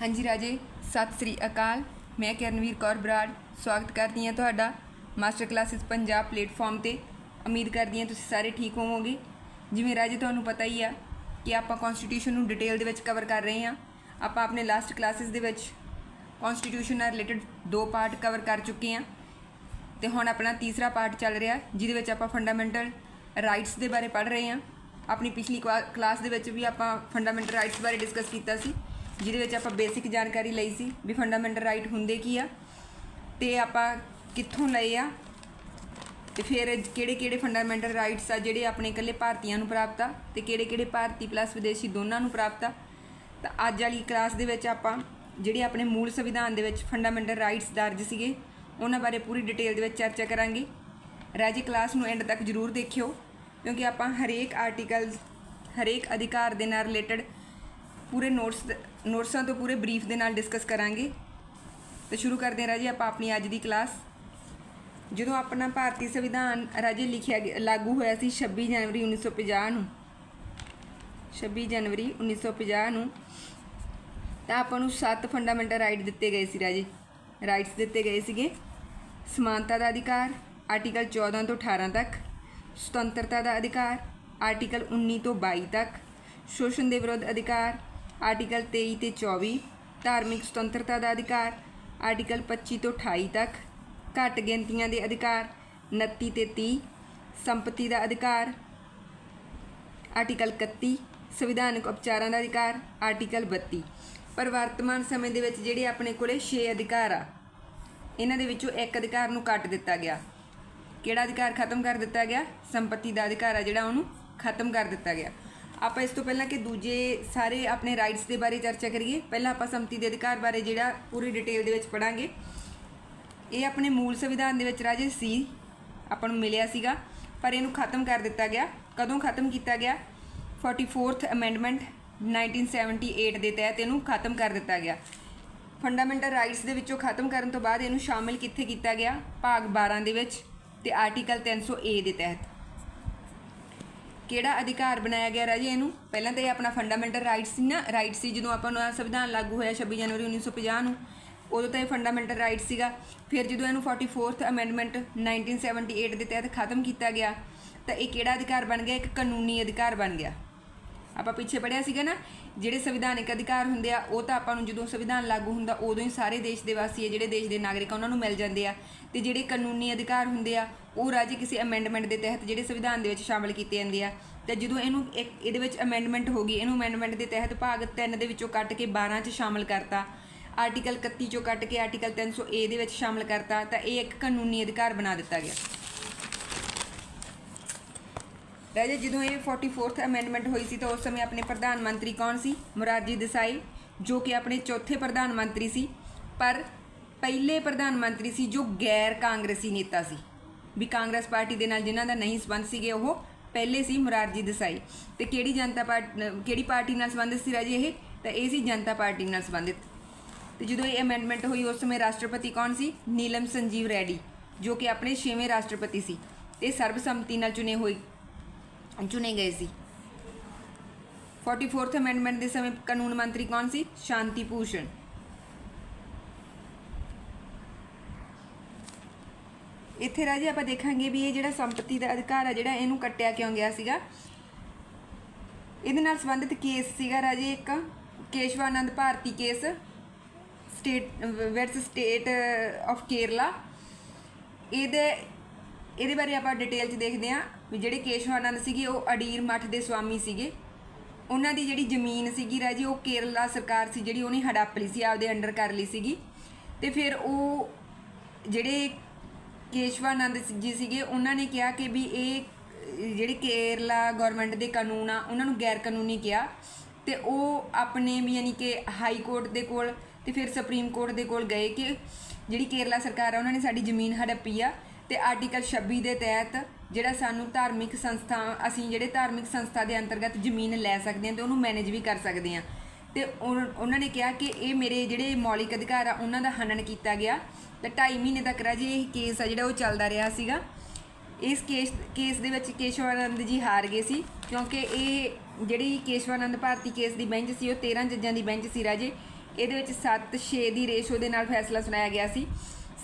ਹਾਂਜੀ ਰਾਜੇ, ਸਤਿ ਸ੍ਰੀ ਅਕਾਲ। ਮੈਂ ਕਰਨਵੀਰ ਕੌਰ ਬਰਾੜ। ਸਵਾਗਤ ਕਰਦੀ ਹਾਂ ਤੁਹਾਡਾ ਮਾਸਟਰ ਕਲਾਸਿਸ ਪੰਜਾਬ ਪਲੇਟਫਾਰਮ ਤੇ। ਉਮੀਦ ਕਰਦੀ ਹਾਂ ਤੁਸੀਂ ਸਾਰੇ ਠੀਕ ਹੋਵੋਗੇ। ਜਿਵੇਂ ਰਾਜੇ ਤੁਹਾਨੂੰ ਪਤਾ ਹੀ ਆ ਕਿ ਆਪਾਂ ਕਨਸਟੀਟਿਊਸ਼ਨ ਨੂੰ ਡਿਟੇਲ ਦੇ ਵਿੱਚ ਕਵਰ ਕਰ ਰਹੇ ਹਾਂ। ਆਪਾਂ ਆਪਣੇ ਲਾਸਟ ਕਲਾਸਿਸ ਦੇ ਵਿੱਚ ਕਨਸਟੀਟਿਊਸ਼ਨ ਨਾਲ ਰਿਲੇਟਡ ਦੋ ਪਾਰਟ ਕਵਰ ਕਰ ਚੁੱਕੇ ਹਾਂ। ਤੇ ਹੁਣ ਆਪਣਾ ਤੀਸਰਾ ਪਾਰਟ ਚੱਲ ਰਿਹਾ, ਜਿਹਦੇ ਵਿੱਚ ਆਪਾਂ ਫੰਡਾਮੈਂਟਲ ਰਾਈਟਸ ਦੇ ਬਾਰੇ ਪੜ੍ਹ ਰਹੇ ਹਾਂ। ਆਪਣੀ ਪਿਛਲੀ ਕਵਾ- ਕਲਾਸ ਦੇ ਵਿੱਚ ਵੀ ਆਪਾਂ ਫੰਡਾਮੈਂਟਲ ਰਾਈਟਸ ਬਾਰੇ ਡਿਸਕਸ ਕੀਤਾ ਸੀ। ਜਿਹਦੇ ਵਿੱਚ ਆਪਾਂ ਬੇਸਿਕ ਜਾਣਕਾਰੀ ਲਈ ਸੀ ਵੀ ਫੰਡਾਮੈਂਟਲ ਰਾਈਟ ਹੁੰਦੇ ਕੀ ਆ, ਤੇ ਆਪਾਂ ਕਿੱਥੋਂ ਲਏ ਆ, ਤੇ ਫਿਰ ਕਿਹੜੇ ਕਿਹੜੇ ਫੰਡਾਮੈਂਟਲ ਰਾਈਟਸ ਆ ਜਿਹੜੇ ਆਪਣੇ ਇਕੱਲੇ ਭਾਰਤੀਆਂ ਨੂੰ ਪ੍ਰਾਪਤ ਆ, ਤੇ ਕਿਹੜੇ ਕਿਹੜੇ ਭਾਰਤੀ ਪਲੱਸ ਵਿਦੇਸ਼ੀ ਦੋਨਾਂ ਨੂੰ ਪ੍ਰਾਪਤ ਆ, ਤਾਂ ਅੱਜ ਵਾਲੀ ਕਲਾਸ ਦੇ ਵਿੱਚ ਆਪਾਂ ਜਿਹੜੇ ਆਪਣੇ ਮੂਲ ਸੰਵਿਧਾਨ ਦੇ ਵਿੱਚ ਫੰਡਾਮੈਂਟਲ ਰਾਈਟਸ ਦਰਜ ਸੀਗੇ, ਉਹਨਾਂ ਬਾਰੇ ਪੂਰੀ ਡਿਟੇਲ ਦੇ ਵਿੱਚ ਚਰਚਾ ਕਰਾਂਗੇ। ਰਾਜੀ ਕਲਾਸ ਨੂੰ ਐਂਡ ਤੱਕ ਜ਼ਰੂਰ ਦੇਖਿਓ, ਕਿਉਂਕਿ ਆਪਾਂ ਹਰੇਕ ਆਰਟੀਕਲ ਹਰੇਕ ਅਧਿਕਾਰ ਦੇ ਨਾਲ ਰਿਲੇਟਡ ਪੂਰੇ ਨੋਟਸ ਨੋਟਸਾਂ ਤੋਂ ਪੂਰੇ ਬਰੀਫ ਦੇ ਨਾਲ ਡਿਸਕਸ ਕਰਾਂਗੇ। ਤੇ ਸ਼ੁਰੂ ਕਰਦੇ ਹਾਂ ਰਾਜੀ, ਆਪਾਂ ਆਪਣੀ ਅੱਜ ਦੀ ਕਲਾਸ। ਜਦੋਂ ਆਪਣਾ ਭਾਰਤੀ ਸੰਵਿਧਾਨ ਰਾਜੇ ਲਿਖਿਆ ਗਿਆ, ਲਾਗੂ ਹੋਇਆ ਸੀ 26 ਜਨਵਰੀ 1950 ਨੂੰ। 26 ਜਨਵਰੀ 1950 ਨੂੰ ਤਾਂ ਆਪਾਂ ਨੂੰ ਸੱਤ ਫੰਡਾਮੈਂਟਲ ਰਾਈਟ ਦਿੱਤੇ ਗਏ ਸੀ ਰਾਜੇ। ਰਾਈਟਸ ਦਿੱਤੇ ਗਏ ਸੀਗੇ ਸਮਾਨਤਾ ਦਾ ਅਧਿਕਾਰ, ਆਰਟੀਕਲ 14 ਤੋਂ 18 ਤੱਕ, ਸੁਤੰਤਰਤਾ ਦਾ ਅਧਿਕਾਰ, ਆਰਟੀਕਲ 19 ਤੋਂ 22 ਤੱਕ, ਸ਼ੋਸ਼ਣ ਦੇ ਵਿਰੁੱਧ ਅਧਿਕਾਰ ਆਰਟੀਕਲ 23 ਤੇ 24 ਧਾਰਮਿਕ ਸੁਤੰਤਰਤਾ ਦਾ ਅਧਿਕਾਰ, ਆਰਟੀਕਲ 25 ਤੋਂ 28 ਤੱਕ, ਘੱਟ ਗਿਣਤੀਆਂ ਦੇ ਅਧਿਕਾਰ 29 ਤੇ 30 ਸੰਪਤੀ ਦਾ ਅਧਿਕਾਰ। ਆਰਟੀਕਲ 31 ਸੰਵਿਧਾਨਕ ਉਪਚਾਰਾਂ ਦਾ ਅਧਿਕਾਰ, ਆਰਟੀਕਲ 32 ਪਰ ਵਰਤਮਾਨ ਸਮੇਂ ਦੇ ਵਿੱਚ ਜਿਹੜੇ ਆਪਣੇ ਕੋਲੇ 6 ਅਧਿਕਾਰ ਆ, ਇਹਨਾਂ ਦੇ ਵਿੱਚੋਂ ਇੱਕ ਅਧਿਕਾਰ ਨੂੰ ਕੱਟ ਦਿੱਤਾ ਗਿਆ। ਕਿਹੜਾ ਅਧਿਕਾਰ ਖਤਮ ਕਰ ਦਿੱਤਾ ਗਿਆ? ਸੰਪਤੀ ਦਾ ਅਧਿਕਾਰ ਆ ਜਿਹੜਾ ਉਹਨੂੰ ਖਤਮ ਕਰ ਦਿੱਤਾ ਗਿਆ। ਆਪਾਂ ਇਸ ਤੋਂ ਪਹਿਲਾਂ ਕਿ ਦੂਜੇ ਸਾਰੇ ਆਪਣੇ ਰਾਈਟਸ ਦੇ ਬਾਰੇ ਚਰਚਾ ਕਰੀਏ। ਪਹਿਲਾਂ ਆਪਾਂ ਸੰਮਤੀ ਦੇ ਅਧਿਕਾਰ ਬਾਰੇ ਜਿਹੜਾ ਪੂਰੀ ਡਿਟੇਲ ਦੇ ਵਿੱਚ ਪੜਾਂਗੇ। ਇਹ ਆਪਣੇ ਮੂਲ ਸੰਵਿਧਾਨ ਦੇ ਵਿੱਚ ਰਾਜੇ ਸੀ। ਆਪਾਂ ਨੂੰ ਮਿਲਿਆ ਸੀਗਾ, ਪਰ ਇਹਨੂੰ ਖਤਮ ਕਰ ਦਿੱਤਾ ਗਿਆ। ਕਦੋਂ ਖਤਮ ਕੀਤਾ ਗਿਆ? 44th ਅਮੈਂਡਮੈਂਟ 1978 ਦੇ ਤਹਿਤ ਇਹਨੂੰ ਖਤਮ ਕਰ ਦਿੱਤਾ ਗਿਆ। ਫੰਡਾਮੈਂਟਲ ਰਾਈਟਸ ਦੇ ਵਿੱਚੋਂ ਖਤਮ ਕਰਨ ਤੋਂ ਬਾਅਦ ਇਹਨੂੰ ਸ਼ਾਮਿਲ ਕਿੱਥੇ ਕੀਤਾ ਗਿਆ? ਭਾਗ 12 ਦੇ ਵਿੱਚ ਤੇ ਆਰਟੀਕਲ 300 ਏ ਦੇ ਤਹਿਤ। ਕਿਹੜਾ ਅਧਿਕਾਰ ਬਣਾਇਆ ਗਿਆ ਰਾਜੇ ਇਹਨੂੰ? ਪਹਿਲਾਂ ਤਾਂ ਇਹ ਆਪਣਾ ਫੰਡਾਮੈਂਟਲ ਰਾਈਟ ਸੀ ਨਾ ਰਾਈਟ ਸੀ ਜਦੋਂ ਆਪਾਂ ਨੂੰ ਆਹ ਸੰਵਿਧਾਨ ਲਾਗੂ ਹੋਇਆ 26 ਜਨਵਰੀ 1950 ਨੂੰ। ਉਦੋਂ ਤਾਂ ਇਹ ਫੰਡਾਮੈਂਟਲ ਰਾਈਟ ਸੀਗਾ। ਫਿਰ ਜਦੋਂ ਇਹਨੂੰ 44th ਅਮੈਂਡਮੈਂਟ 1978 ਦੇ ਤਹਿਤ ਖਤਮ ਕੀਤਾ ਗਿਆ, ਤਾਂ ਇਹ ਕਿਹੜਾ ਅਧਿਕਾਰ ਬਣ ਗਿਆ? ਇੱਕ ਕਾਨੂੰਨੀ ਅਧਿਕਾਰ ਬਣ ਗਿਆ। ਆਪਾਂ ਪਿੱਛੇ ਪੜਿਆ ਸੀਗਾ ਨਾ, ਜਿਹੜੇ ਸੰਵਿਧਾਨਿਕ ਅਧਿਕਾਰ ਹੁੰਦੇ ਆ, ਉਹ ਤਾਂ ਆਪਾਂ ਨੂੰ ਜਦੋਂ ਸੰਵਿਧਾਨ ਲਾਗੂ ਹੁੰਦਾ, ਉਦੋਂ ਹੀ ਸਾਰੇ ਦੇਸ਼ ਦੇ ਵਾਸੀ ਆ, ਜਿਹੜੇ ਦੇਸ਼ ਦੇ ਨਾਗਰਿਕ ਆ, ਉਹਨਾਂ ਨੂੰ ਮਿਲ ਜਾਂਦੇ ਆ। ਤੇ ਜਿਹੜੇ ਕਾਨੂੰਨੀ ਅਧਿਕਾਰ ਹੁੰਦੇ ਆ, ਉਹ ਰਾਜੀ ਕਿਸੇ ਅਮੈਂਡਮੈਂਟ ਦੇ ਤਹਿਤ ਜਿਹੜੇ ਸੰਵਿਧਾਨ ਦੇ ਵਿੱਚ ਸ਼ਾਮਲ ਕੀਤੇ ਜਾਂਦੇ ਆ। ਤੇ ਜਦੋਂ ਇਹਨੂੰ ਇੱਕ, ਇਹਦੇ ਵਿੱਚ ਅਮੈਂਡਮੈਂਟ ਹੋ ਗਈ, ਇਹਨੂੰ ਅਮੈਂਡਮੈਂਟ ਦੇ ਤਹਿਤ ਭਾਗ 3 ਦੇ ਵਿੱਚੋਂ ਕੱਟ ਕੇ 12 ਚ ਸ਼ਾਮਲ ਕਰਤਾ। ਆਰਟੀਕਲ 31 ਚੋਂ ਕੱਟ ਕੇ ਆਰਟੀਕਲ 300 ਏ ਦੇ ਵਿੱਚ ਸ਼ਾਮਲ ਕਰਤਾ, ਤਾਂ ਇਹ ਇੱਕ ਕਾਨੂੰਨੀ ਅਧਿਕਾਰ ਬਣਾ ਦਿੱਤਾ ਗਿਆ। ਰਾਜੇ, ਜਦੋਂ ਇਹ 44th ਅਮੈਂਡਮੈਂਟ ਹੋਈ ਸੀ ਤਾਂ ਉਸ ਸਮੇਂ ਆਪਣੇ ਪ੍ਰਧਾਨ ਮੰਤਰੀ ਕੌਣ ਸੀ? ਮੁਰਾਰਜੀ ਦੇਸਾਈ, ਜੋ ਕਿ ਆਪਣੇ ਚੌਥੇ ਪ੍ਰਧਾਨ ਮੰਤਰੀ ਸੀ। ਪਰ ਪਹਿਲੇ ਪ੍ਰਧਾਨ ਮੰਤਰੀ ਸੀ ਜੋ ਗੈਰ ਕਾਂਗਰਸੀ ਨੇਤਾ ਸੀ। ਵੀ ਕਾਂਗਰਸ ਪਾਰਟੀ ਦੇ ਨਾਲ ਜਿਨ੍ਹਾਂ ਦਾ ਨਹੀਂ ਸੰਬੰਧ ਸੀਗੇ, ਉਹ ਪਹਿਲੇ ਸੀ ਮੁਰਾਰਜੀ ਦੇਸਾਈ। ਤੇ ਕਿਹੜੀ ਜਨਤਾ ਪਾਰਟੀ, ਕਿਹੜੀ ਪਾਰਟੀ ਨਾਲ ਸੰਬੰਧਿਤ ਸੀ ਰਾਜੇ ਇਹ? ਤਾਂ ਇਹ ਸੀ ਜਨਤਾ ਪਾਰਟੀ ਨਾਲ ਸੰਬੰਧਿਤ। ਤੇ ਜਦੋਂ ਇਹ ਅਮੈਂਡਮੈਂਟ ਹੋਈ, ਉਸ ਸਮੇਂ ਰਾਸ਼ਟਰਪਤੀ ਕੌਣ ਸੀ? ਨੀਲਮ ਸੰਜੀਵ ਰੈਡੀ, ਜੋ ਕਿ ਆਪਣੇ 6ਵੇਂ ਰਾਸ਼ਟਰਪਤੀ ਸੀ। ਤੇ ਸਰਬਸੰਮਤੀ ਨਾਲ ਚੁਣੇ ਹੋਏ ਚੁਣੇ ਗਏ ਸੀ। 44th ਅਮੈਂਡਮੈਂਟ ਦੇ ਸਮੇਂ ਕਾਨੂੰਨ ਮੰਤਰੀ ਕੌਣ ਸੀ? ਸ਼ਾਂਤੀ ਭੂਸ਼ਣ। ਇੱਥੇ ਰਾਜੇ ਆਪਾਂ ਦੇਖਾਂਗੇ ਵੀ ਇਹ ਜਿਹੜਾ ਸੰਪਤੀ ਦਾ ਅਧਿਕਾਰ ਆ ਜਿਹੜਾ ਇਹਨੂੰ ਕੱਟਿਆ ਕਿਉਂ ਗਿਆ ਸੀਗਾ। ਇਹਦੇ ਨਾਲ ਸੰਬੰਧਿਤ ਕੇਸ ਸੀਗਾ ਰਾਜੇ ਇੱਕ, ਕੇਸ਼ਵਾਨੰਦ ਭਾਰਤੀ ਕੇਸ, ਸਟੇਟ ਵੈਟਸ ਸਟੇਟ ਆਫ ਕੇਰਲਾ ਇਹਦੇ ਇਹਦੇ ਬਾਰੇ ਆਪਾਂ ਡਿਟੇਲ 'ਚ ਦੇਖਦੇ ਹਾਂ ਵੀ ਜਿਹੜੇ ਕੇਸ਼ਵਾਨੰਦ ਸੀਗੇ, ਉਹ ਅਡੀਰ ਮੱਠ ਦੇ ਸਵਾਮੀ ਸੀਗੇ। ਉਹਨਾਂ ਦੀ ਜਿਹੜੀ ਜ਼ਮੀਨ ਸੀਗੀ ਰਾਜੀ, ਉਹ ਕੇਰਲਾ ਸਰਕਾਰ ਸੀ ਜਿਹੜੀ ਉਹਨੇ ਹੜੱਪ ਲਈ ਸੀ, ਆਪਦੇ ਅੰਡਰ ਕਰ ਲਈ ਸੀਗੀ। ਤੇ ਫਿਰ ਉਹ ਜਿਹੜੇ ਕੇਸ਼ਵਾਨੰਦ ਜੀ ਸੀਗੇ, ਉਹਨਾਂ ਨੇ ਕਿਹਾ ਕਿ ਵੀ ਇਹ ਜਿਹੜੀ ਕੇਰਲਾ ਗਵਰਨਮੈਂਟ ਦੇ ਕਾਨੂੰਨ ਆ, ਉਹਨਾਂ ਨੂੰ ਗੈਰ ਕਾਨੂੰਨੀ ਕਿਹਾ। ਤੇ ਉਹ ਆਪਣੇ ਵੀ ਯਾਨੀ ਕਿ ਹਾਈ ਕੋਰਟ ਦੇ ਕੋਲ ਤੇ ਫਿਰ ਸੁਪਰੀਮ ਕੋਰਟ ਦੇ ਕੋਲ ਗਏ ਕਿ ਜਿਹੜੀ ਕੇਰਲਾ ਸਰਕਾਰ ਆ, ਉਹਨਾਂ ਨੇ ਸਾਡੀ ਜ਼ਮੀਨ ਹੜੱਪੀ ਆ। ਤੇ ਆਰਟੀਕਲ 26 ਦੇ ਤਹਿਤ ਜਿਹੜਾ ਸਾਨੂੰ ਧਾਰਮਿਕ ਸੰਸਥਾ, ਅਸੀਂ ਜਿਹੜੇ ਧਾਰਮਿਕ ਸੰਸਥਾ ਦੇ ਅੰਤਰਗਤ ਜ਼ਮੀਨ ਲੈ ਸਕਦੇ ਹਾਂ ਤੇ ਉਹਨੂੰ ਮੈਨੇਜ ਵੀ ਕਰ ਸਕਦੇ ਹਾਂ। ਤੇ ਉਨ- ਉਹਨਾਂ ਨੇ ਕਿਹਾ ਕਿ ਇਹ ਮੇਰੇ ਜਿਹੜੇ ਮੌਲਿਕ ਅਧਿਕਾਰ ਆ, ਉਹਨਾਂ ਦਾ ਹਨਨ ਕੀਤਾ ਗਿਆ। ਤੇ 2.5 ਮਹੀਨੇ ਤੱਕ ਰਾਜੀ ਇਹ ਕੇਸ ਆ ਜਿਹੜਾ ਉਹ ਚੱਲਦਾ ਰਿਹਾ ਸੀਗਾ। ਇਸ ਕੇਸ ਕੇਸ ਦੇ ਵਿੱਚ ਕੇਸ਼ਵਾਨੰਦ ਜੀ ਹਾਰ ਗਏ ਸੀ, ਕਿਉਂਕਿ ਇਹ ਜਿਹੜੀ ਕੇਸ਼ਵਾਨੰਦ ਭਾਰਤੀ ਕੇਸ ਦੀ ਬੈਂਚ ਸੀ, ਉਹ 13 ਜੱਜਾਂ ਦੀ ਬੈਂਚ ਸੀ ਰਾਜੇ। ਇਹਦੇ ਵਿੱਚ 7-6 ਦੀ ਰੇਸ਼ੋ ਦੇ ਨਾਲ ਫੈਸਲਾ ਸੁਣਾਇਆ ਗਿਆ ਸੀ।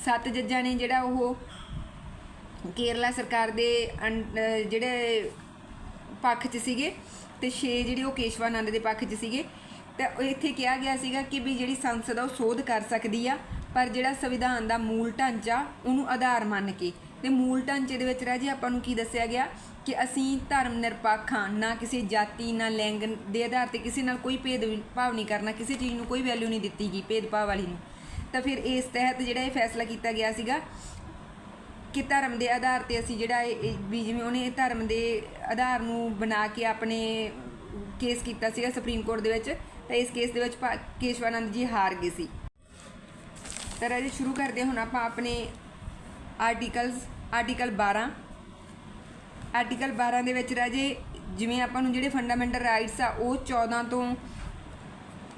ਸੱਤ ਜੱਜਾਂ ਨੇ ਜਿਹੜਾ ਉਹ ਕੇਰਲਾ ਸਰਕਾਰ ਦੇ ਅੰ- ਜਿਹੜੇ ਪੱਖ 'ਚ ਸੀਗੇ ਤੇ 6 ਜਿਹੜੇ ਉਹ ਕੇਸ਼ਵਾਨੰਦ ਦੇ ਪੱਖ 'ਚ ਸੀਗੇ। ਤਾਂ ਇੱਥੇ ਕਿਹਾ ਗਿਆ ਸੀਗਾ ਕਿ ਵੀ ਜਿਹੜੀ ਸੰਸਦ ਆ ਉਹ ਸੋਧ ਕਰ ਸਕਦੀ ਆ, ਪਰ ਜਿਹੜਾ ਸੰਵਿਧਾਨ ਦਾ ਮੂਲ ਢਾਂਚਾ ਉਹਨੂੰ ਆਧਾਰ ਮੰਨ ਕੇ। ਤੇ ਮੂਲ ਢਾਂਚੇ ਦੇ ਵਿੱਚ ਰਾਜੇ ਆਪਾਂ ਨੂੰ ਕੀ ਦੱਸਿਆ ਗਿਆ ਕਿ ਅਸੀਂ ਧਰਮ ਨਿਰਪੱਖ ਹਾਂ, ਨਾ ਕਿਸੇ ਜਾਤੀ, ਨਾ ਲਿੰਗ ਦੇ ਆਧਾਰ ਤੇ ਕਿਸੇ ਨਾਲ ਕੋਈ ਭੇਦ ਭਾਵ ਨਹੀਂ ਕਰਨਾ, ਕਿਸੇ ਚੀਜ਼ ਨੂੰ ਕੋਈ ਵੈਲਿਊ ਨਹੀਂ ਦਿੱਤੀ ਗਈ ਭੇਦਭਾਵ ਵਾਲੀ ਨੂੰ। ਤਾਂ ਫਿਰ ਇਸ ਤਹਿਤ ਜਿਹੜਾ ਇਹ ਫੈਸਲਾ ਕੀਤਾ ਗਿਆ ਸੀਗਾ ਕਿ ਧਰਮ ਦੇ ਆਧਾਰ ਤੇ ਅਸੀਂ ਜਿਹੜਾ ਇਹ ਇਹ ਵੀ ਜਿਵੇਂ ਉਹਨੇ ਧਰਮ ਦੇ ਆਧਾਰ ਨੂੰ ਬਣਾ ਕੇ ਆਪਣੇ ਕੇਸ ਕੀਤਾ ਸੀਗਾ ਸੁਪਰੀਮ ਕੋਰਟ ਦੇ ਵਿੱਚ, ਤਾਂ ਇਸ ਕੇਸ ਦੇ ਵਿੱਚ ਭਾ- ਕੇਸ਼ਵਾਨੰਦ ਜੀ ਹਾਰ ਗਏ ਸੀ। ਤਾਂ ਰਾਜੇ ਸ਼ੁਰੂ ਕਰਦੇ ਹਾਂ ਹੁਣ ਆਪਾਂ ਆਪਣੇ ਆਰਟੀਕਲਸ ਆਰਟੀਕਲ 12 ਆਰਟੀਕਲ 12 ਦੇ ਵਿੱਚ ਰਾਜੇ ਜਿਵੇਂ ਆਪਾਂ ਨੂੰ ਜਿਹੜੇ ਫੰਡਾਮੈਂਟਲ ਰਾਈਟਸ ਆ, ਉਹ 14 ਤੋਂ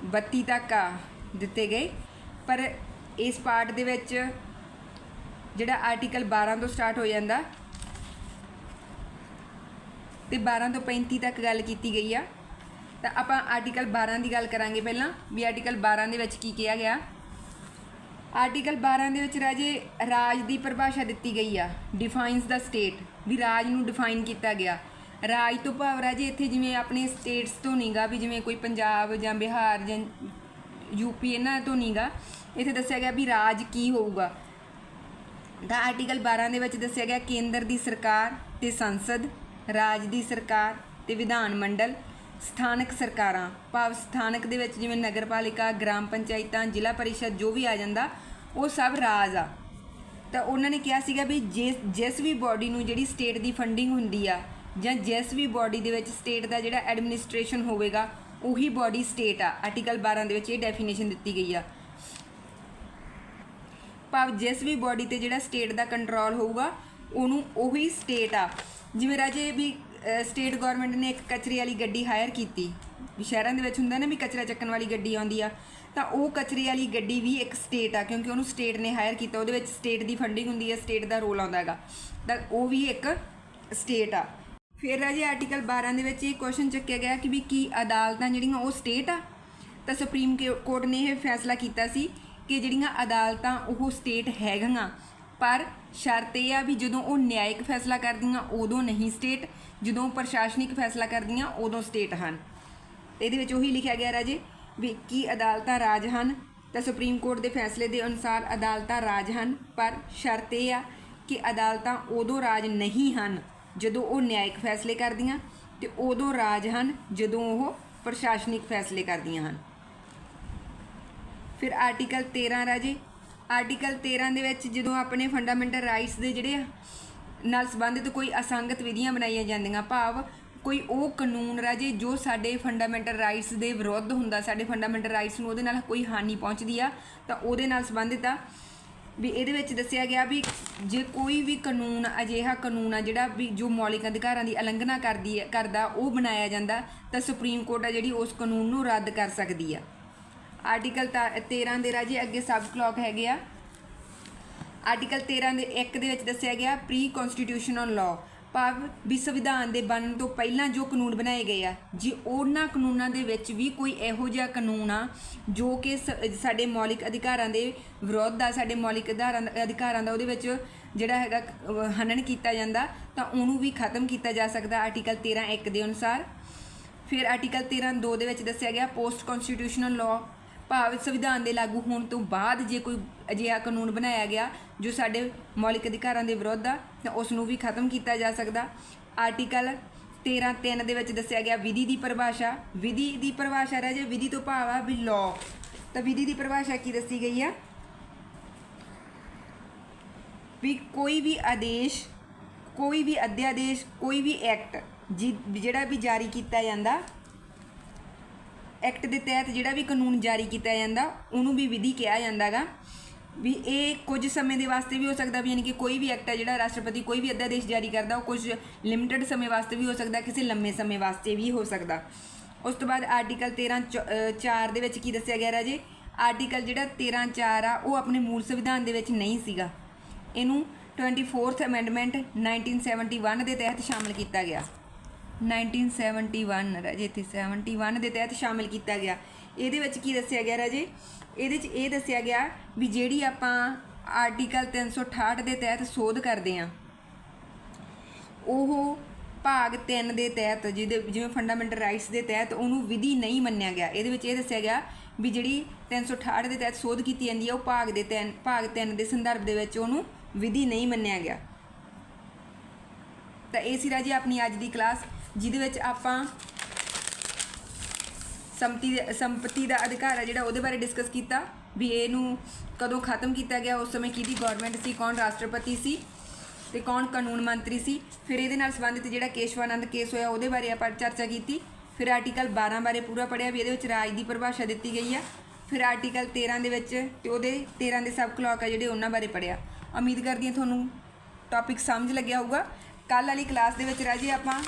32 ਤੱਕ ਆ ਦਿੱਤੇ ਗਏ। ਪਰ ਇਸ ਪਾਰਟ ਦੇ ਵਿੱਚ ਜਿਹੜਾ ਆਰਟੀਕਲ 12 ਤੋਂ ਸਟਾਰਟ ਹੋ ਜਾਂਦਾ ਤੇ 12 ਤੋਂ 35 ਤੱਕ ਗੱਲ ਕੀਤੀ ਗਈ ਆ, ਤਾਂ ਆਪਾਂ ਆਰਟੀਕਲ 12 ਦੀ ਗੱਲ ਕਰਾਂਗੇ ਪਹਿਲਾਂ, ਵੀ ਆਰਟੀਕਲ 12 ਦੇ ਵਿੱਚ ਕੀ ਕਿਹਾ ਗਿਆ। ਆਰਟੀਕਲ 12 ਦੇ ਵਿੱਚ ਰਾਜੇ ਰਾਜ ਦੀ ਪਰਿਭਾਸ਼ਾ ਦਿੱਤੀ ਗਈ ਆ ਡਿਫਾਈਨਸ ਦਾ ਸਟੇਟ ਵੀ ਰਾਜ ਨੂੰ ਡਿਫਾਈਨ ਕੀਤਾ ਗਿਆ। ਰਾਜ ਤੋਂ ਭਾਵ ਰਾਜੇ ਇੱਥੇ ਜਿਵੇਂ ਆਪਣੇ ਸਟੇਟਸ ਤੋਂ ਨਹੀਂਗਾ ਵੀ ਜਿਵੇਂ ਕੋਈ ਪੰਜਾਬ ਜਾਂ ਬਿਹਾਰ ਜਾਂ ਯੂਪੀ ਇਹਨਾਂ ਤੋਂ ਨਹੀਂਗਾ ਇੱਥੇ ਦੱਸਿਆ ਗਿਆ ਵੀ ਰਾਜ ਕੀ ਹੋਊਗਾ। ਦਾ ਆਰਟੀਕਲ 12 ਦੇ ਵਿੱਚ ਦੱਸਿਆ ਗਿਆ, ਕੇਂਦਰ ਦੀ ਸਰਕਾਰ ਤੇ ਸੰਸਦ, ਰਾਜ ਦੀ ਸਰਕਾਰ ਤੇ ਵਿਧਾਨ ਮੰਡਲ, ਸਥਾਨਕ ਸਰਕਾਰਾਂ। ਭਾਵ ਸਥਾਨਕ ਦੇ ਵਿੱਚ ਜਿਵੇਂ ਨਗਰਪਾਲਿਕਾ, ਗ੍ਰਾਮ ਪੰਚਾਇਤਾਂ, ਜ਼ਿਲ੍ਹਾ ਪਰਿਸ਼ਦ ਜੋ ਵੀ ਆ ਜਾਂਦਾ, ਉਹ ਸਭ ਰਾਜ ਆ। ਤਾਂ ਉਹਨਾਂ ਨੇ ਕਿਹਾ ਸੀਗਾ ਵੀ ਜਿਸ ਜਿਸ ਵੀ ਬਾਡੀ ਨੂੰ ਜਿਹੜੀ ਸਟੇਟ ਦੀ ਫੰਡਿੰਗ ਹੁੰਦੀ ਆ, ਜਾਂ ਜਿਸ ਵੀ ਬਾਡੀ ਦੇ ਵਿੱਚ ਸਟੇਟ ਦਾ ਜਿਹੜਾ ਐਡਮਿਨਿਸਟ੍ਰੇਸ਼ਨ ਹੋਵੇਗਾ, ਉਹੀ ਬਾਡੀ ਸਟੇਟ ਆ। ਆਰਟੀਕਲ 12 ਦੇ ਵਿੱਚ ਇਹ ਡੈਫੀਨੇਸ਼ਨ ਦਿੱਤੀ ਗਈ ਆ। ਭਾਵ ਜਿਸ ਵੀ ਬਾਡੀ ਤੇ ਜਿਹੜਾ ਸਟੇਟ ਦਾ ਕੰਟਰੋਲ ਹੋਊਗਾ, ਉਹਨੂੰ ਉਹੀ ਸਟੇਟ ਆ। ਜਿਵੇਂ ਰਾਜੇ ਵੀ ਸਟੇਟ ਗਵਰਨਮੈਂਟ ਨੇ ਇੱਕ ਕਚਰੇ ਵਾਲੀ ਗੱਡੀ ਹਾਇਰ ਕੀਤੀ। ਵੀ ਸ਼ਹਿਰਾਂ ਦੇ ਵਿੱਚ ਹੁੰਦਾ ਨਾ ਵੀ ਕਚਰਾ ਚੱਕਣ ਵਾਲੀ ਗੱਡੀ ਆਉਂਦੀ ਆ, ਤਾਂ ਉਹ ਕਚਰੇ ਵਾਲੀ ਗੱਡੀ ਵੀ ਇੱਕ ਸਟੇਟ ਆ, ਕਿਉਂਕਿ ਉਹਨੂੰ ਸਟੇਟ ਨੇ ਹਾਇਰ ਕੀਤਾ। ਉਹਦੇ ਵਿੱਚ ਸਟੇਟ ਦੀ ਫੰਡਿੰਗ ਹੁੰਦੀ ਹੈ ਸਟੇਟ ਦਾ ਰੋਲ ਆਉਂਦਾ ਹੈਗਾ। ਤਾਂ ਉਹ ਵੀ ਇੱਕ ਸਟੇਟ ਆ। ਫਿਰ ਰਾਜੇ ਆਰਟੀਕਲ 12 ਦੇ ਵਿੱਚ ਇਹ ਕੁਐਸਚਨ ਚੱਕਿਆ ਗਿਆ ਕਿ ਵੀ ਕੀ ਅਦਾਲਤਾਂ ਜਿਹੜੀਆਂ ਉਹ ਸਟੇਟ ਆ? ਤਾਂ ਸੁਪਰੀਮ ਕੇ- ਕੋਰਟ ਨੇ ਇਹ ਫੈਸਲਾ ਕੀਤਾ ਸੀ ਕਿ ਜਿਹੜੀਆਂ ਅਦਾਲਤਾਂ ਉਹ ਸਟੇਟ ਹੈਗੀਆਂ, ਪਰ ਸ਼ਰਤ ਇਹ ਆ ਵੀ ਜਦੋਂ ਉਹ ਨਿਆਇਕ ਫੈਸਲਾ ਕਰਦੀਆਂ, ਉਦੋਂ ਨਹੀਂ ਸਟੇਟ ਜਦੋਂ ਪ੍ਰਸ਼ਾਸਨਿਕ ਫੈਸਲਾ ਕਰਦੀਆਂ, ਉਦੋਂ ਸਟੇਟ ਹਨ। ਤੇ ਇਹਦੇ ਵਿੱਚ ਉਹੀ ਲਿਖਿਆ ਗਿਆ ਰਾਜੇ ਵੀ ਕੀ ਅਦਾਲਤਾਂ ਰਾਜ ਹਨ, ਤਾਂ ਸੁਪਰੀਮ ਕੋਰਟ ਦੇ ਫੈਸਲੇ ਦੇ ਅਨੁਸਾਰ ਅਦਾਲਤਾਂ ਰਾਜ ਹਨ, ਪਰ ਸ਼ਰਤ ਇਹ ਆ ਕਿ ਅਦਾਲਤਾਂ ਉਦੋਂ ਰਾਜ ਨਹੀਂ ਹਨ, ਜਦੋਂ ਉਹ ਨਿਆਇਕ ਫੈਸਲੇ ਕਰਦੀਆਂ ਤੇ ਉਦੋਂ ਰਾਜ ਹਨ, ਜਦੋਂ ਉਹ ਪ੍ਰਸ਼ਾਸਨਿਕ ਫੈਸਲੇ ਕਰਦੀਆਂ ਹਨ। ਫਿਰ ਆਰਟੀਕਲ 13 ਰਾਜੇ। ਆਰਟੀਕਲ 13 ਦੇ ਵਿੱਚ ਜਦੋਂ ਆਪਣੇ ਫੰਡਾਮੈਂਟਲ ਰਾਈਟਸ ਦੇ ਜਿਹੜੇ ਆ, ਨਾਲ ਸੰਬੰਧਿਤ ਕੋਈ ਅਸੰਗਤ ਵਿਧੀਆਂ ਬਣਾਈਆਂ ਜਾਂਦੀਆਂ ਭਾਵ ਕੋਈ ਉਹ ਕਾਨੂੰਨ ਰਾਜੇ ਜੋ ਸਾਡੇ ਫੰਡਾਮੈਂਟਲ ਰਾਈਟਸ ਦੇ ਵਿਰੁੱਧ ਹੁੰਦਾ ਸਾਡੇ ਫੰਡਾਮੈਂਟਲ ਰਾਈਟਸ ਨੂੰ ਉਹਦੇ ਨਾਲ ਕੋਈ ਹਾਨੀ ਪਹੁੰਚਦੀ ਆ ਤਾਂ ਉਹਦੇ ਨਾਲ ਸੰਬੰਧਿਤ ਆ। ਵੀ ਇਹਦੇ ਵਿੱਚ ਦੱਸਿਆ ਗਿਆ ਵੀ ਜੇ ਕੋਈ ਵੀ ਕਾਨੂੰਨ ਅਜਿਹਾ ਕਾਨੂੰਨ ਆ ਜਿਹੜਾ ਵੀ ਜੋ ਮੌਲਿਕ ਅਧਿਕਾਰਾਂ ਦੀ ਉਲੰਘਣਾ ਕਰਦੀ ਹੈ ਕਰਦਾ ਉਹ ਬਣਾਇਆ ਜਾਂਦਾ ਤਾਂ ਸੁਪਰੀਮ ਕੋਰਟ ਆ ਜਿਹੜੀ ਉਸ ਕਾਨੂੰਨ ਨੂੰ ਰੱਦ ਕਰ ਸਕਦੀ ਆ। ਆਰਟੀਕਲ ਤਾਂ 13 ਦੇ ਰਾਜੇ ਅੱਗੇ ਸਬ ਕਲੌਕ ਹੈਗੇ ਆ। ਆਰਟੀਕਲ 13 ਦੇ 1 ਦੇ ਵਿੱਚ ਦੱਸਿਆ ਗਿਆ ਪ੍ਰੀ ਕਨਸਟੀਟਿਊਸ਼ਨਲ ਲਾਅ ਭਾਵ ਵੀ ਸੰਵਿਧਾਨ ਦੇ ਬਣਨ ਤੋਂ ਪਹਿਲਾਂ ਜੋ ਕਾਨੂੰਨ ਬਣਾਏ ਗਏ ਆ। ਜੇ ਉਹਨਾਂ ਕਾਨੂੰਨਾਂ ਦੇ ਵਿੱਚ ਵੀ ਕੋਈ ਇਹੋ ਜਿਹਾ ਕਾਨੂੰਨ ਆ ਜੋ ਕਿ ਸ- ਸਾਡੇ ਮੌਲਿਕ ਅਧਿਕਾਰਾਂ ਦੇ ਵਿਰੋਧ ਦਾ ਸਾਡੇ ਮੌਲਿਕ ਅਧਿਕਾਰਾਂ ਅਧਿਕਾਰਾਂ ਦਾ ਉਹਦੇ ਵਿੱਚ ਜਿਹੜਾ ਹੈਗਾ ਅਹ, ਹਨਨ ਕੀਤਾ ਜਾਂਦਾ ਤਾਂ ਉਹਨੂੰ ਵੀ ਖਤਮ ਕੀਤਾ ਜਾ ਸਕਦਾ ਆਰਟੀਕਲ 13 1 ਦੇ ਅਨੁਸਾਰ। ਫਿਰ ਆਰਟੀਕਲ 13 2 ਦੇ ਵਿੱਚ ਦੱਸਿਆ ਗਿਆ ਪੋਸਟ ਕਨਸਟੀਟਿਊਸ਼ਨਲ ਲਾਅ ਭਾਵ ਸੰਵਿਧਾਨ ਦੇ ਲਾਗੂ ਹੋਣ ਤੋਂ ਬਾਅਦ ਜੇ ਕੋਈ ਅਜਿਹਾ ਕਾਨੂੰਨ ਬਣਾਇਆ ਗਿਆ ਜੋ ਸਾਡੇ ਮੌਲਿਕ ਅਧਿਕਾਰਾਂ ਦੇ ਵਿਰੁੱਧ ਆ, ਤਾਂ ਉਸ ਨੂੰ ਵੀ ਖਤਮ ਕੀਤਾ ਜਾ ਸਕਦਾ। ਆਰਟੀਕਲ 13 3 ਦੇ ਵਿੱਚ ਦੱਸਿਆ ਗਿਆ, ਵਿਧੀ ਦੀ ਪਰਿਭਾਸ਼ਾ, ਵਿਧੀ ਦੀ ਪਰਿਭਾਸ਼ਾ ਰਾਜੇ ਵਿਧੀ ਤੋਂ ਭਾਵ ਆ ਵੀ ਲਾਅ ਤਾਂ ਵਿਧੀ ਦੀ ਪਰਿਭਾਸ਼ਾ ਕੀ ਦੱਸੀ ਗਈ ਆ? ਵੀ ਕੋਈ ਵੀ ਆਦੇਸ਼, ਕੋਈ ਵੀ ਅਧਿਆਦੇਸ਼, ਕੋਈ ਵੀ ਐਕਟ ਜਿਹੜਾ ਵੀ ਜਾਰੀ ਕੀਤਾ ਜਾਂਦਾ ਐਕਟ ਦੇ ਤਹਿਤ ਜਿਹੜਾ ਵੀ ਕਾਨੂੰਨ ਜਾਰੀ ਕੀਤਾ ਜਾਂਦਾ, ਉਹਨੂੰ ਵੀ ਵਿਧੀ ਕਿਹਾ ਜਾਂਦਾਗਾ। ਵੀ ਇਹ ਕੁਝ ਸਮੇਂ ਦੇ ਵਾਸਤੇ ਵੀ ਹੋ ਸਕਦਾ ਵੀ ਯਾਨੀ ਕਿ ਕੋਈ ਵੀ ਐਕਟ ਹੈ ਜਿਹੜਾ ਰਾਸ਼ਟਰਪਤੀ ਕੋਈ ਵੀ ਅਧਿਆਦੇਸ਼ ਜਾਰੀ ਕਰਦਾ, ਉਹ ਕੁਝ ਲਿਮਿਟਿਡ ਸਮੇਂ ਵਾਸਤੇ ਵੀ ਹੋ ਸਕਦਾ, ਕਿਸੇ ਲੰਮੇ ਸਮੇਂ ਵਾਸਤੇ ਵੀ ਹੋ ਸਕਦਾ। ਉਸ ਤੋਂ ਬਾਅਦ ਆਰਟੀਕਲ 13 4 ਦੇ ਵਿੱਚ ਕੀ ਦੱਸਿਆ ਗਿਆ ਰਾਜੇ? ਆਰਟੀਕਲ ਜਿਹੜਾ 13 4 ਆ, ਉਹ ਆਪਣੇ ਮੂਲ ਸੰਵਿਧਾਨ ਦੇ ਵਿੱਚ ਨਹੀਂ ਸੀਗਾ। ਇਹਨੂੰ 24th ਅਮੈਂਡਮੈਂਟ 1971 ਦੇ ਤਹਿਤ ਸ਼ਾਮਲ ਕੀਤਾ ਗਿਆ। 1971 ਰਾਜੇ, ਇੱਥੇ 71 ਦੇ ਤਹਿਤ ਸ਼ਾਮਿਲ ਕੀਤਾ ਗਿਆ। ਇਹਦੇ ਵਿੱਚ ਕੀ ਦੱਸਿਆ ਗਿਆ ਰਾਜੇ? ਇਹਦੇ 'ਚ ਇਹ ਦੱਸਿਆ ਗਿਆ ਵੀ ਜਿਹੜੀ ਆਪਾਂ ਆਰਟੀਕਲ 368 ਦੇ ਤਹਿਤ ਸੋਧ ਕਰਦੇ ਆਂ ਉਹ ਭਾਗ 3 ਦੇ ਤਹਿਤ, ਜਿਹਦੇ, ਜਿਵੇਂ ਫੰਡਾਮੈਂਟਲ ਰਾਈਟਸ ਦੇ ਤਹਿਤ ਉਹਨੂੰ ਵਿਧੀ ਨਹੀਂ ਮੰਨਿਆ ਗਿਆ। ਇਹਦੇ ਵਿੱਚ ਇਹ ਦੱਸਿਆ ਗਿਆ ਵੀ ਜਿਹੜੀ 368 ਦੇ ਤਹਿਤ ਸੋਧ ਕੀਤੀ ਜਾਂਦੀ ਹੈ, ਉਹ ਭਾਗ ਦੇ 3 ਭਾਗ 3 ਦੇ ਸੰਦਰਭ ਦੇ ਵਿੱਚ ਉਹਨੂੰ ਵਿਧੀ ਨਹੀਂ ਮੰਨਿਆ ਗਿਆ। ਤਾਂ ਇਹ ਸੀ ਰਾਜੀ ਆਪਣੀ ਅੱਜ ਦੀ ਕਲਾਸ ਜਿਹਦੇ ਵਿੱਚ ਆਪਾਂ ਸੰਪਤੀ ਸੰਪਤੀ ਦਾ ਅਧਿਕਾਰ ਹੈ ਜਿਹੜਾ ਉਹਦੇ ਬਾਰੇ ਡਿਸਕਸ ਕੀਤਾ, ਵੀ ਇਹਨੂੰ ਕਦੋਂ ਖਤਮ ਕੀਤਾ ਗਿਆ, ਉਸ ਸਮੇਂ ਕਿਹਦੀ ਗਵਰਨਮੈਂਟ ਸੀ, ਕੌਣ ਰਾਸ਼ਟਰਪਤੀ ਸੀ ਤੇ ਕੌਣ ਕਾਨੂੰਨ ਮੰਤਰੀ ਸੀ। ਫਿਰ ਇਹਦੇ ਨਾਲ ਸੰਬੰਧਿਤ ਜਿਹੜਾ ਕੇਸ਼ਵਾਨੰਦ ਕੇਸ ਹੋਇਆ, ਉਹਦੇ ਬਾਰੇ ਆਪਾਂ ਚਰਚਾ ਕੀਤੀ। ਫਿਰ ਆਰਟੀਕਲ 12 ਬਾਰੇ ਪੂਰਾ ਪੜਿਆ ਵੀ ਇਹਦੇ ਵਿੱਚ ਰਾਜ ਦੀ ਪਰਿਭਾਸ਼ਾ ਦਿੱਤੀ ਗਈ ਆ। ਫਿਰ ਆਰਟੀਕਲ 13 ਦੇ ਵਿੱਚ ਤੇ ਉਹਦੇ 13 ਦੇ ਸਬ ਕਲੌਕ ਆ ਜਿਹੜੇ ਉਹਨਾਂ ਬਾਰੇ ਪੜਿਆ ਉਮੀਦ ਕਰਦੀ ਹਾਂ ਤੁਹਾਨੂੰ ਟੌਪਿਕ ਸਮਝ ਲੱਗਿਆ ਹੋਊਗਾ। ਕੱਲ ਵਾਲੀ ਕਲਾਸ ਦੇ ਵਿੱਚ ਰਾਜੀ ਆਪਾਂ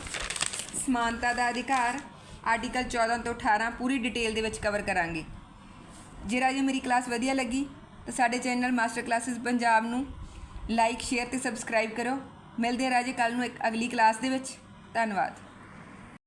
ਸਮਾਨਤਾ ਦਾ ਅਧਿਕਾਰ ਆਰਟੀਕਲ 14 ਤੋਂ 18 ਪੂਰੀ ਡਿਟੇਲ ਦੇ ਵਿੱਚ ਕਵਰ ਕਰਾਂਗੇ। ਜੇ ਰਾਜੇ ਮੇਰੀ ਕਲਾਸ ਵਧੀਆ ਲੱਗੀ, ਤਾਂ ਸਾਡੇ ਚੈਨਲ ਮਾਸਟਰ ਕਲਾਸਿਸ ਪੰਜਾਬ ਨੂੰ ਲਾਈਕ ਸ਼ੇਅਰ ਤੇ ਸਬਸਕ੍ਰਾਈਬ ਕਰੋ। ਮਿਲਦੇ ਹਾਂ ਰਾਜੇ ਕੱਲ ਨੂੰ ਇੱਕ ਅਗਲੀ ਕਲਾਸ ਦੇ ਵਿੱਚ। ਧੰਨਵਾਦ।